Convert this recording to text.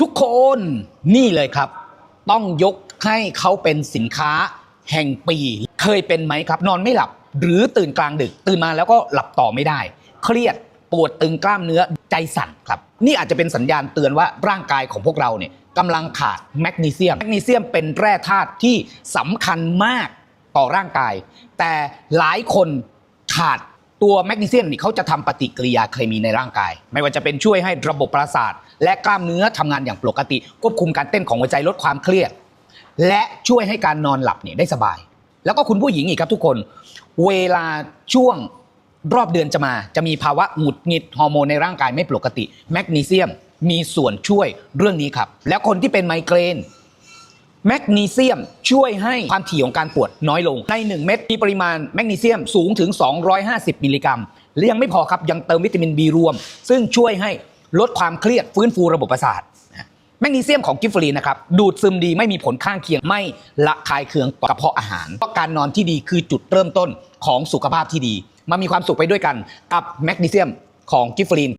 ทุกคนนี่เลยครับ ต้องยกให้เขาเป็นสินค้าแห่งปี เคยเป็นไหมครับ นอนไม่หลับ หรือตื่นกลางดึก ตื่นมาแล้วก็หลับต่อไม่ได้ เครียดปวดตึงกล้ามเนื้อใจสั่นครับ นี่อาจจะเป็นสัญญาณเตือนว่าร่างกายของพวกเราเนี่ยกำลังขาดแมกนีเซียมแมกนีเซียมเป็นแร่ธาตุที่สำคัญมากต่อร่างกาย แต่หลายคนขาด ตัวแมกนีเซียมนี่เขาจะทำปฏิกิริยาเคมีในร่างกาย ไม่ว่าจะเป็นช่วยให้ระบบประสาท และกล้ามเนื้อทำงานอย่างปกติ ควบคุมการเต้นของหัวใจลดความเครียด และช่วยให้การนอนหลับเนี่ยได้สบาย แล้วก็คุณผู้หญิงอีกครับทุกคน เวลาช่วงรอบเดือนจะมา จะมีภาวะหงุดหงิดฮอร์โมนในร่างกายไม่ปกติ แมกนีเซียมมีส่วนช่วยเรื่องนี้ครับ แล้วคนที่เป็นไมเกรน แมกนีเซียมช่วยให้ความถี่ของการปวดน้อยลง ใน 1 เม็ดมีปริมาณแมกนีเซียมสูงถึง 250 มิลลิกรัมและยังไม่พอครับยังเติมวิตามิน B รวม ซึ่งช่วยให้ลดความเครียดฟื้นฟูระบบประสาทแมกนีเซียมของกิฟฟรีนนะครับดูดซึมดีไม่มีผลข้างเคียงไม่ละคายเคืองต่อกระเพาะอาหารเพราะการนอนที่ดีคือจุดเริ่มต้นของสุขภาพที่ดี มามีความสุขไปด้วยกันกับแมกนีเซียมของกิฟฟรีน